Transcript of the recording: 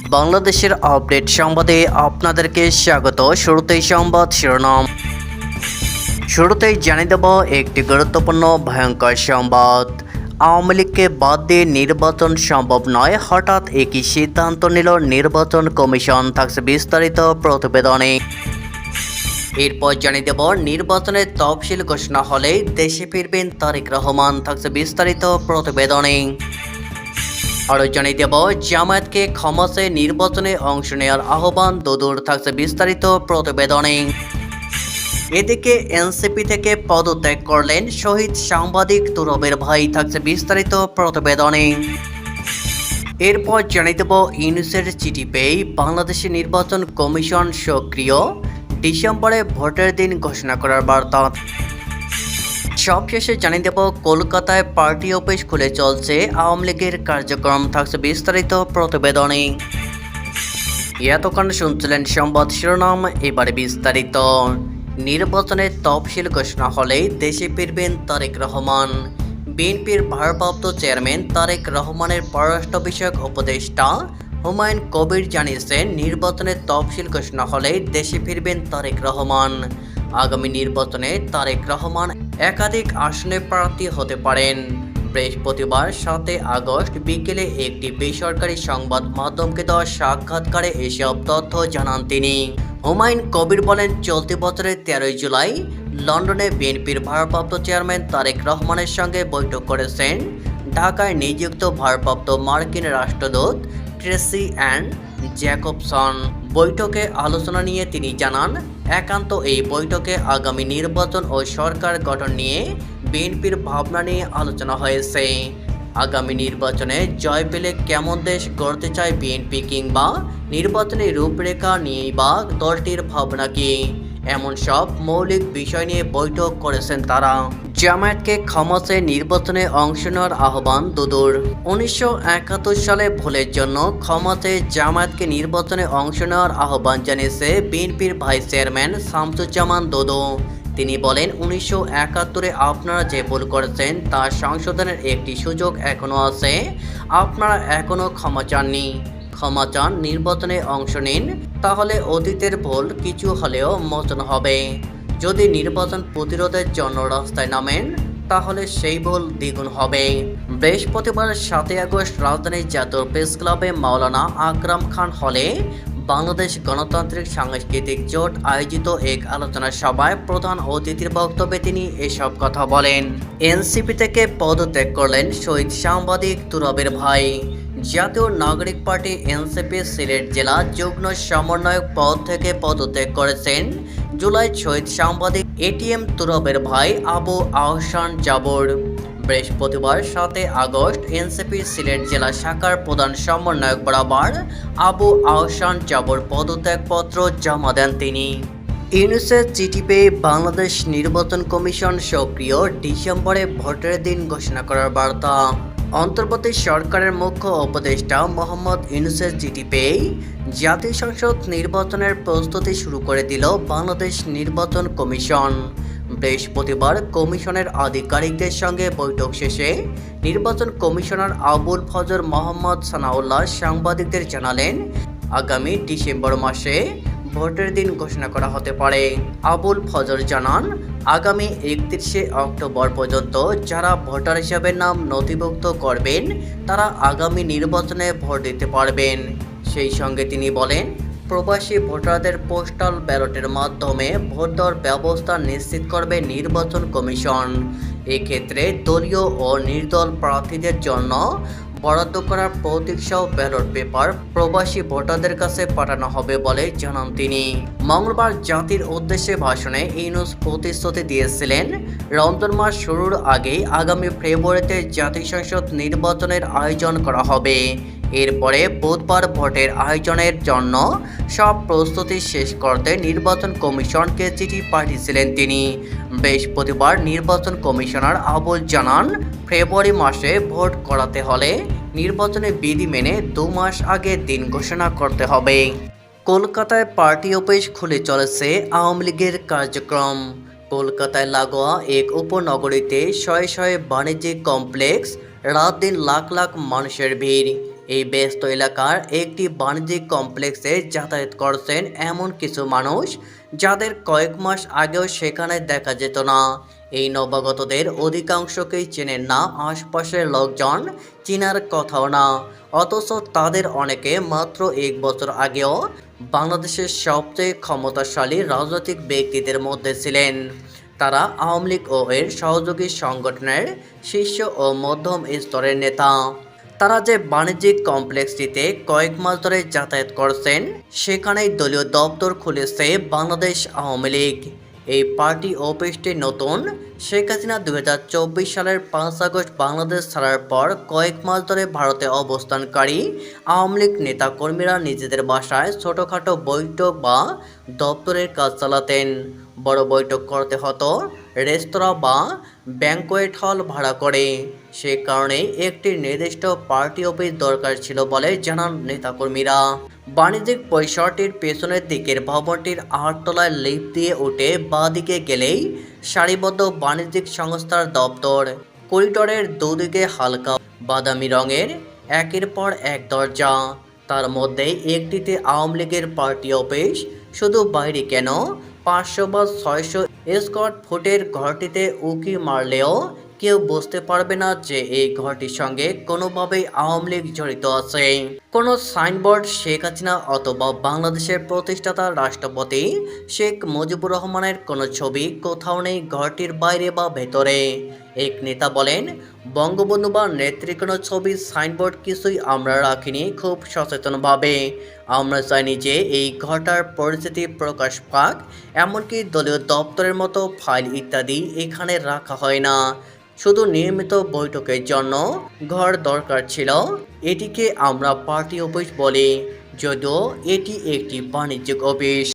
বাংলাদেশের আপডেট সংবাদে আপনাদেরকে স্বাগত। শুরুতেই সংবাদ শিরোনাম। শুরুতেই জানিয়ে দেব একটি গুরুত্বপূর্ণ ভয়ঙ্কর সংবাদ। আওয়ামী লীগকে বাদ দিয়ে নির্বাচন সম্ভব নয়। হঠাৎ একই সিদ্ধান্ত নিল নির্বাচন কমিশন, থাকছে বিস্তারিত প্রতিবেদনে। এরপর জানিয়ে দেব নির্বাচনের তফসিল ঘোষণা হলেই দেশে ফিরবেন তারেক রহমান, থাকছে বিস্তারিত প্রতিবেদনে। আরও জানিয়ে দেব, জামায়াতকে ক্ষমাসে নির্বাচনে অংশ নেওয়ার আহ্বান দদুর থাকছে বিস্তারিত প্রতিবেদনে। এদিকে এনসিপি থেকে পদত্যাগ করলেন শহীদ সাংবাদিক তুরবের ভাই, থাকছে বিস্তারিত প্রতিবেদনে। এরপর জানিয়ে দেব, ইউনুসের চিঠি পেয়ে বাংলাদেশের নির্বাচন কমিশন সক্রিয়। ডিসেম্বরে ভোটের দিন ঘোষণা করার বার্তা। সবশেষে জানিয়ে দেব, কলকাতায় পার্টি অফিস খুলে চলছে। আওয়ামী লীগের কার্যক্রম থাকছে বিস্তারিত প্রতিবেদনে। এতক্ষণ শুনছিলেন সংবাদ শিরোনাম, এবারে বিস্তারিত। নির্বাচনের তফসিল ঘোষণা হলে দেশে ফিরবেন তারেক রহমান। বিএনপির ভারপ্রাপ্ত চেয়ারম্যান তারেক রহমানের পররাষ্ট্র বিষয়ক উপদেষ্টা হুমায়ুন কবির জানিয়েছেন নির্বাচনের তফসিল ঘোষণা হলে দেশে ফিরবেন তারেক রহমান। আগামী নির্বাচনে তারেক রহমান একাধিক আসনে প্রার্থী হতে পারেন। বৃহস্পতিবার সাতই আগস্ট বিকেলে একটি বেসরকারি সংবাদ মাধ্যমকে দেওয়া সাক্ষাৎকারে এসব তথ্য জানান তিনি। হুমায়ুন কবির বলেন, চলতি বছরের তেরোই জুলাই লন্ডনে বিএনপির ভারপ্রাপ্ত চেয়ারম্যান তারেক রহমানের সঙ্গে বৈঠক করেছেন ঢাকায় নিযুক্ত ভারপ্রাপ্ত মার্কিন রাষ্ট্রদূত ট্রেসি অ্যান্ড জ্যাকবসন বৈঠকে আলোচনা নিয়ে তিনি জানান, একান্ত এই বৈঠকে আগামী নির্বাচন ও সরকার গঠন নিয়ে বিএনপির ভাবনা নিয়ে আলোচনা হয়েছে। আগামী নির্বাচনে জয় পেলে কেমন দেশ গড়তে চায় বিএনপি কিংবা নির্বাচনের রূপরেখা নিয়েই বা দলটির ভাবনা কি? এমন সব মৌলিক বিষয় নিয়ে বৈঠক করেছেন তারা। জামায়াতকে ক্ষমাসে নির্বাচনে অংশ নেওয়ার আহ্বান দুদুর। উনিশশো একাত্তর সালে ভুলের জন্য ক্ষমাতে জামায়াতকে নির্বাচনে অংশ নেওয়ার আহ্বান জানিয়েছে বিএনপির ভাইস চেয়ারম্যান শামসুজ্জামান দোদো। তিনি বলেন, উনিশশো একাত্তরে আপনারা যে ভুল করেছেন তা সংশোধনের একটি সুযোগ এখনও আছে। আপনারা এখনও ক্ষমা চাননি। ক্ষমা চান, নির্বাচনে অংশ নিন, তাহলে অতীতের ভুল কিছু হলেও মোচন হবে। যদি নির্বাচন প্রতিরোধের জন্য রাস্তায় নামেন, তাহলে সেই ভুল দ্বিগুণ হবে। বৃহস্পতিবার সাতই আগস্ট রাজধানীর জাতীয় প্রেস ক্লাবে মাওলানা আকরাম খান হলে বাংলাদেশ গণতান্ত্রিক সাংস্কৃতিক জোট আয়োজিত এক আলোচনা সভায় প্রধান অতিথির বক্তব্যে তিনি এসব কথা বলেন। এনসিপি থেকে পদত্যাগ করলেন শহীদ সাংবাদিক তুরবের ভাই। জাতীয় নাগরিক পার্টি এনসিপি সিলেট জেলা যুগ্ম সমন্বয়ক পদ থেকে পদত্যাগ করেছেন জুলাই শহীদ সাংবাদিক এটিএম তুরবের ভাই আবু আহসান জাবর। বৃহস্পতিবার সাতই আগস্ট এনসিপি সিলেট জেলা শাখার প্রধান সমন্বয়ক বরাবর আবু আহসান জাবর পদত্যাগপত্র জমা দেন তিনি। ইউনুসের চিঠি পেয়ে বাংলাদেশ নির্বাচন কমিশন সক্রিয় ডিসেম্বরে ভোটের দিন ঘোষণা করার বার্তা। অন্তর্বর্তী সরকারের মুখ্য উপদেষ্টা মোহাম্মদ ইউনুসের চিঠি পেয়েই জাতীয় সংসদ নির্বাচনের প্রস্তুতি শুরু করে দিল বাংলাদেশ নির্বাচন কমিশন। বৃহস্পতিবার কমিশনের আধিকারিকদের সঙ্গে বৈঠক শেষে নির্বাচন কমিশনার আবুল ফজর মোহাম্মদ সানাউল্লাহ সাংবাদিকদের জানালেন, আগামী ডিসেম্বর মাসে ভোটের দিন ঘোষণা করা হতে পারে। আবুল ফজর জানান, আগামী একত্রিশে অক্টোবর পর্যন্ত যারা ভোটার হিসাবে নাম নথিভুক্ত করবেন, তারা আগামী নির্বাচনে ভোট দিতে পারবেন। সেই সঙ্গে তিনি বলেন, প্রবাসী ভোটারদের পোস্টাল ব্যালটের মাধ্যমে ভোট দেওয়ার ব্যবস্থা নিশ্চিত করবে নির্বাচন কমিশন। এক্ষেত্রে দলীয় ও নির্দল প্রার্থীদের জন্য বরাদ্দ করা প্রতীকসহ ব্যালট পেপার প্রবাসী ভোটারদের কাছে পাঠানো হবে বলে জানান তিনি। মঙ্গলবার জাতির উদ্দেশ্যে ভাষণে ইউনুস প্রতিশ্রুতি দিয়েছিলেন। রমজান মাস শুরুর আগেই আগামী ফেব্রুয়ারিতে জাতীয় সংসদ নির্বাচনের আয়োজন করা হবে। এরপরে বুধবার ভোটের আয়োজনের জন্য সব প্রস্তুতি শেষ করতে নির্বাচন কমিশনকে চিঠি পাঠিয়েছিলেন তিনি। বৃহস্পতিবার নির্বাচন কমিশনার আবুল জানান, ফেব্রুয়ারি মাসে ভোট করাতে হলে নির্বাচনে বিধি মেনে দু মাস আগে দিন ঘোষণা করতে হবে। কলকাতায় পার্টি অফিস খুলে চলেছে আওয়ামী লীগের কার্যক্রম। কলকাতায় লাগোয়া এক উপনগরীতে শয়ে শয়ে বাণিজ্যিক কমপ্লেক্স, রাত দিন লাখ লাখ মানুষের ভিড়। এই ব্যস্ত এলাকার একটি বাণিজ্যিক কমপ্লেক্সে যাতায়াত করছেন এমন কিছু মানুষ যাদের কয়েক মাস আগেও সেখানে দেখা যেত না। এই নবাগতদের অধিকাংশকেই চেনেন না আশপাশের লোকজন, চিনার কথাও না। অথচ তাদের অনেকে মাত্র এক বছর আগেও বাংলাদেশের সবচেয়ে ক্ষমতাশালী রাজনৈতিক ব্যক্তিদের মধ্যে ছিলেন। তারা আওয়ামী লীগ ও এর সহযোগী সংগঠনের শীর্ষ ও মধ্যম স্তরের নেতা। তারা যে বাণিজ্যিক কমপ্লেক্সটিতে কয়েক মাস ধরে যাতায়াত করছেন, সেখানেই দলীয় দপ্তর খুলেছে বাংলাদেশ আওয়ামী লীগ। এই পার্টি অফিসটি নতুন। শেখ হাসিনা দু হাজার চব্বিশ সালের পাঁচ আগস্ট বাংলাদেশ ছাড়ার পর কয়েক মাস ধরে ভারতে অবস্থানকারী আওয়ামী লীগ নেতাকর্মীরা নিজেদের বাসায় ছোটোখাটো বৈঠক বা দপ্তরের কাজ চালাতেন। বড় বৈঠক করতে হতো রেস্তোরাঁ বা ব্যাংকোয়েট হল ভাড়া করে। সে কারণে একটি নির্দিষ্ট পার্টি অফিস দরকার ছিল বলে জানান নেতাকর্মীরা। বাণিজ্যিক পরিসরটির পেছনের দিকের ভবনটির আটতলায় লিফট দিয়ে উঠে বাঁ দিকে গেলেই সারিবদ্ধ বাণিজ্যিক সংস্থার দপ্তর। করিডোরের দুদিকে হালকা বাদামি রঙের, একের পর এক দরজা। তার মধ্যে একটিতে আওয়ামী লীগের পার্টি অফিস, শুধু বাইরে কেন? পাঁচশো বা ছয়শো স্কোয়ার ফুটের ঘরটিতে উঁকি মারলেও কেউ বুঝতে পারবে না যে এই ঘরটির সঙ্গে কোনোভাবেই আওয়ামী লীগ জড়িত আছে। কোনো সাইনবোর্ড শেখ হাসিনা অথবা বাংলাদেশের প্রতিষ্ঠাতা রাষ্ট্রপতি শেখ মুজিবুর রহমানের কোনো ছবি কোথাও নেই ঘরটির বাইরে বা ভেতরে। এক নেতা বলেন বঙ্গবন্ধু বা নেত্রী কোনো ছবি সাইনবোর্ড কিছুই আমরা রাখিনি খুব সচেতনভাবে। আমরা চাইনি যে এই ঘরটার পরিস্থিতি প্রকাশ পাক, এমনকি দলীয় দপ্তরের মতো ফাইল ইত্যাদি এখানে রাখা হয় না। শুধু নিয়মিত বৈঠকের জন্য ঘর দরকার ছিল। এটিকে আমরা পার্টি অফিস বলি, যদিও এটি একটি বাণিজ্যিক অফিস।